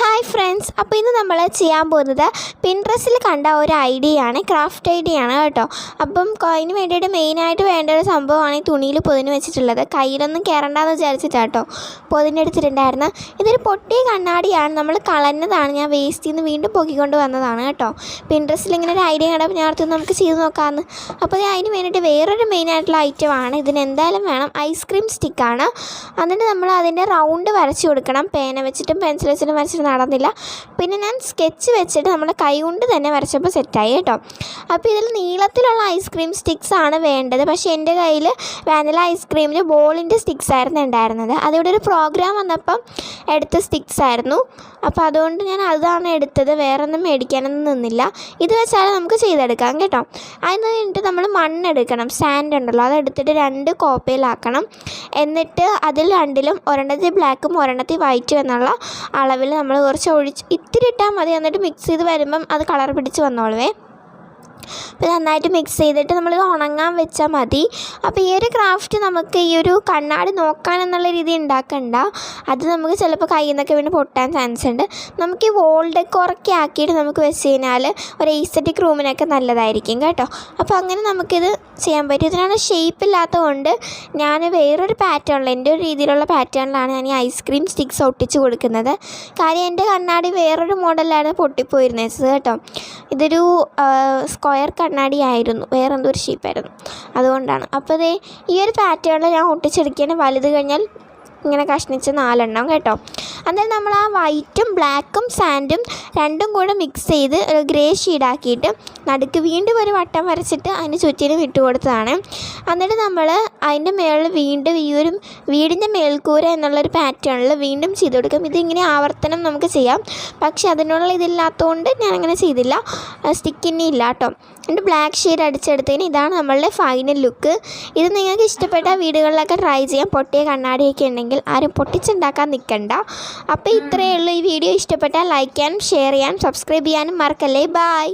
Hi friends അപ്പോൾ ഇന്ന് നമ്മൾ ചെയ്യാൻ പോകുന്നത് പിൻട്രസ്റ്റിൽ കണ്ട ഒരു ഐഡിയ ആണ് ക്രാഫ്റ്റ് ഐഡിയ ആണ് കേട്ടോ. അപ്പം അതിന് വേണ്ടിയിട്ട് മെയിനായിട്ട് വേണ്ട ഒരു സംഭവമാണ് ഈ തുണിയിൽ പൊതിന് വെച്ചിട്ടുള്ളത്. കയ്യിലൊന്നും കയറണ്ടെന്ന് വിചാരിച്ചിട്ടാട്ടോ പൊതിഞ്ഞെടുത്തിട്ടുണ്ടായിരുന്നു ഇതൊരു പൊട്ടിയ കണ്ണാടിയാണ്. നമ്മൾ കളഞ്ഞതാണ്. ഞാൻ വേസ്റ്റിൽ നിന്ന് വീണ്ടും പൊക്കിക്കൊണ്ട് വന്നതാണ് കേട്ടോ. പിൻട്രസ്റ്റിൽ ഇങ്ങനെ ഒരു ഐഡിയ കണ്ടപ്പോൾ ഞാൻ അടുത്ത് നമുക്ക് ചെയ്ത് നോക്കാമെന്ന് അപ്പോൾ അതിന് വേണ്ടിയിട്ട് വേറൊരു മെയിനായിട്ടുള്ള ഐറ്റമാണ് ഇതിന് എന്തായാലും വേണം ഐസ്ക്രീം സ്റ്റിക്കാണ് എന്നിട്ട് നമ്മൾ അതിന്റെ റൗണ്ട് വരച്ച് കൊടുക്കണം. പേന വെച്ചിട്ടും പെൻസിൽ വെച്ചിട്ടും വരച്ചിട്ട് നടന്നില്ല. പിന്നെ ഞാൻ സ്കെച്ച് വെച്ചിട്ട് നമ്മുടെ കൈ കൊണ്ട് തന്നെ വരച്ചപ്പോൾ സെറ്റായി കേട്ടോ. അപ്പോൾ ഇതിൽ നീളത്തിലുള്ള ഐസ്ക്രീം സ്റ്റിക്സ് ആണ് വേണ്ടത്. പക്ഷേ എന്റെ കയ്യിൽ വാനില ഐസ്ക്രീമിൽ ബോളിന്റെ സ്റ്റിക്സ് ആയിരുന്നു ഉണ്ടായിരുന്നത്. അതിവിടെ ഒരു പ്രോഗ്രാം വന്നപ്പം എടുത്ത സ്റ്റിക്സ് ആയിരുന്നു. അപ്പോൾ അതുകൊണ്ട് ഞാൻ അതാണ് എടുത്തത്. വേറെ ഒന്നും മേടിക്കാനൊന്നും നിന്നില്ല. ഇത് വെച്ചാൽ നമുക്ക് ചെയ്തെടുക്കാം കേട്ടോ. അതിന് കഴിഞ്ഞിട്ട് നമ്മൾ മണ്ണെടുക്കണം സാൻഡ് ഉണ്ടല്ലോ. അതെടുത്തിട്ട് രണ്ട് കോപ്പയിലാക്കണം. എന്നിട്ട് അതിൽ രണ്ടിലും ഒരെണ്ണത്തിൽ ബ്ലാക്കും ഒരെണ്ണത്തിൽ വൈറ്റും എന്നുള്ള അളവിൽ നമ്മൾ കുറച്ച് ഒഴിച്ച് ഇത്തിരി ഇട്ടാൽ മതി. എന്നിട്ട് മിക്സ് ചെയ്ത് വരുമ്പം അത് കളർ പിടിച്ച് വന്നോളുവേ. നന്നായിട്ട് മിക്സ് ചെയ്തിട്ട് നമ്മൾ ഉണങ്ങാൻ വെച്ചാൽ മതി. അപ്പോൾ ഈ ഒരു ക്രാഫ്റ്റ് നമുക്ക് ഈ ഒരു കണ്ണാടി നോക്കാൻ എന്നുള്ള രീതി ഉണ്ടാക്കണ്ട. അത് നമുക്ക് ചിലപ്പോൾ കയ്യിൽ നിന്നൊക്കെ വീണ് പൊട്ടാൻ ചാൻസ് ഉണ്ട്. നമുക്ക് ഈ വോൾ ഡെക്കോറൊക്കെ ആക്കിയിട്ട് നമുക്ക് വെച്ച് കഴിഞ്ഞാൽ ഒരു എസ്തറ്റിക് റൂമിനൊക്കെ നല്ലതായിരിക്കും കേട്ടോ. അപ്പോൾ അങ്ങനെ നമുക്കിത് ചെയ്യാൻ പറ്റും. ഇതിനാണ് ഷേപ്പ് ഇല്ലാത്തതുകൊണ്ട് ഞാൻ വേറൊരു പാറ്റേണിൽ എന്റെ ഒരു രീതിയിലുള്ള പാറ്റേണിലാണ് ഞാൻ ഈ ഐസ്ക്രീം സ്റ്റിക്സ് ഒട്ടിച്ച് കൊടുക്കുന്നത്. കാര്യം എന്റെ കണ്ണാടി വേറൊരു മോഡലായിരുന്നു പൊട്ടിപ്പോയിരുന്നത് കേട്ടോ. ഇതൊരു സ്ക്വയർ കണ്ണാടി ആയിരുന്നു. വേറെന്തോ ഒരു ഷേപ്പായിരുന്നു അതുകൊണ്ടാണ്. അപ്പോൾ ദേ ഈ ഒരു പാറ്റേണിൽ ഞാൻ ഒട്ടിച്ചെടുക്കുകയാണ് വലുത് കഴിഞ്ഞാൽ ഇങ്ങനെ കഷ്ണിച്ച് നാലെണ്ണം കേട്ടോ. അന്നേരം നമ്മൾ ആ വൈറ്റും ബ്ലാക്കും സാൻഡും രണ്ടും കൂടെ മിക്സ് ചെയ്ത് ഒരു ഗ്രേ ഷീഡാക്കിയിട്ട് നടുക്ക് വീണ്ടും ഒരു വട്ടം വരച്ചിട്ട് അതിന് ചുറ്റിനും വിട്ടു കൊടുത്തതാണ്. എന്നിട്ട് നമ്മൾ അതിന്റെ മേളിൽ വീണ്ടും ഈ ഒരു വീടിന്റെ മേൽക്കൂര എന്നുള്ളൊരു പാറ്റേണിൽ വീണ്ടും ചെയ്ത് കൊടുക്കും. ഇതിങ്ങനെ ആവർത്തനം നമുക്ക് ചെയ്യാം. പക്ഷേ അതിനുള്ള ഇതില്ലാത്തതുകൊണ്ട് ഞാൻ അങ്ങനെ ചെയ്തില്ല സ്റ്റിക്കിനി ഇല്ല കേട്ടോ. എന്നിട്ട് ബ്ലാക്ക് ഷെയ്ഡ് അടിച്ചെടുത്തതിന് ഇതാണ് നമ്മളുടെ ഫൈനൽ ലുക്ക് ഇത് നിങ്ങൾക്ക് ഇഷ്ടപ്പെട്ട വീടുകളിലൊക്കെ ട്രൈ ചെയ്യാം പൊട്ടിയ കണ്ണാടിയൊക്കെ ഉണ്ടെങ്കിൽ ആരും പൊട്ടിച്ചുണ്ടാക്കാൻ നിൽക്കണ്ട. അപ്പോൾ ഇത്രയേ ഉള്ളൂ ഈ വീഡിയോ. ഇഷ്ടപ്പെട്ടാൽ ലൈക്ക് ചെയ്യാനും ഷെയർ ചെയ്യാനും സബ്സ്ക്രൈബ് ചെയ്യാനും മറക്കല്ലേ. ബായ്